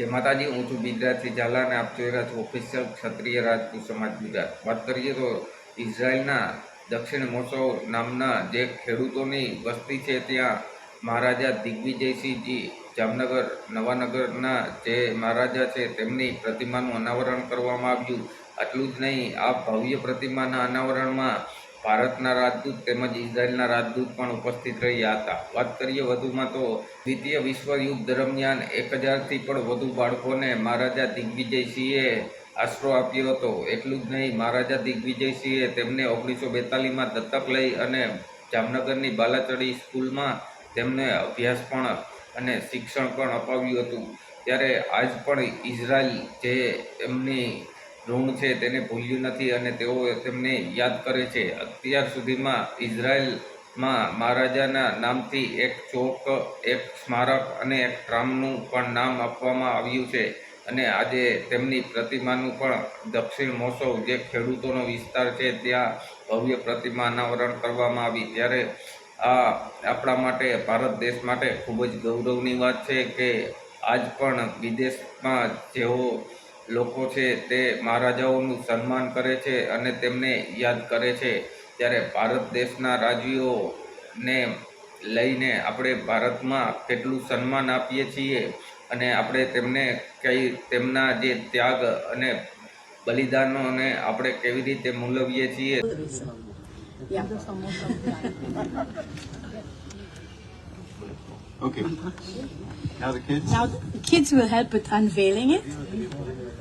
જે માતાજી, હું છું બિદ્રાથી ઝાલા અને આપ જોઈ રહ્યા છો ઓફિશિયલ ક્ષત્રિય રાજપૂત સમાજ ગુજરાત. વાત કરીએ તો ઇઝરાયલના દક્ષિણ મોસોવ નામના જે ખેડૂતોની વસ્તી છે ત્યાં મહારાજા દિગ્વિજયસિંહજી જામનગર, નવાનગરના જે મહારાજા છે તેમની પ્રતિમાનું અનાવરણ કરવામાં આવ્યું. આટલું જ નહીં, આ ભવ્ય પ્રતિમાના અનાવરણમાં ભારતના રાજદૂત તેમજ ઇઝરાયલના રાજદૂત પણ ઉપસ્થિત રહ્યા હતા. વાત કરીએ વધુમાં તો દ્વિતીય વિશ્વયુદ્ધ દરમિયાન એક હજારથી પણ વધુ બાળકોને મહારાજા દિગ્વિજયસિંહે આશરો આપ્યો હતો. એટલું જ નહીં, મહારાજા દિગ્વિજયસિંહે તેમને ઓગણીસો બેતાલીસમાં દત્તક લઈ અને જામનગરની બાલાચડી સ્કૂલમાં તેમને અભ્યાસ પણ અને શિક્ષણ પણ અપાવ્યું હતું. ત્યારે આજ પણ ઇઝરાયલ જે એમની ઋણ છે, તેને ભૂલ્યું નથી અને તેઓ તેમને યાદ કરે છે. અત્યાર સુધીમાં ઇઝરાયલમાં મહારાજાના નામથી એક ચોક, એક સ્મારક અને એક ટ્રામનું પણ નામ આપવામાં આવ્યું છે અને આજે તેમની પ્રતિમાનું પણ દક્ષિણ મોસવ જે ખેડૂતોનો વિસ્તાર છે, ત્યાં ભવ્ય પ્રતિમા અનાવરણ કરવામાં આવી. ત્યારે આ આપણા માટે, ભારત દેશ માટે ખૂબ જ ગૌરવની વાત છે કે આજ પણ વિદેશમાં જેઓ લોકો છે તે મહારાજાઓનું સન્માન કરે છે અને તેમને યાદ કરે છે ત્યારે ભારત દેશના રાજવીઓને લઈને આપણે ભારતમાં કેટલું સન્માન આપીએ છીએ અને આપણે તેમને કઈ તેમના જે ત્યાગ અને બલિદાનોને આપણે કેવી રીતે મૂલવીએ છીએ. Okay. Now the kids. Now the kids will help with unveiling it.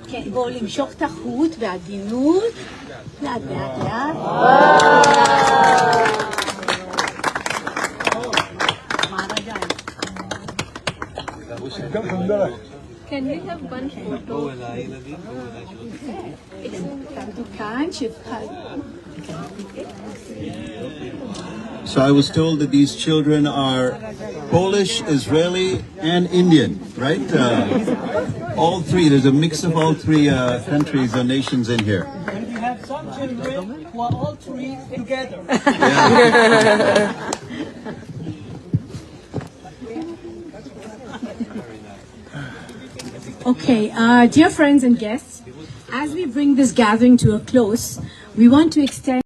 כן, בואו למשוך את החוט בעדינות. לאט לאט לאט. מהרגע. Can we have one photo? תעמדו כאן, שיבחר. So I was told that these children are Polish, Israeli, and Indian, right? Uh, all three. There's a mix of all three uh, countries or nations in here. And we have some children who are all three together. Okay, uh, dear friends and guests, as we bring this gathering to a close, we want to extend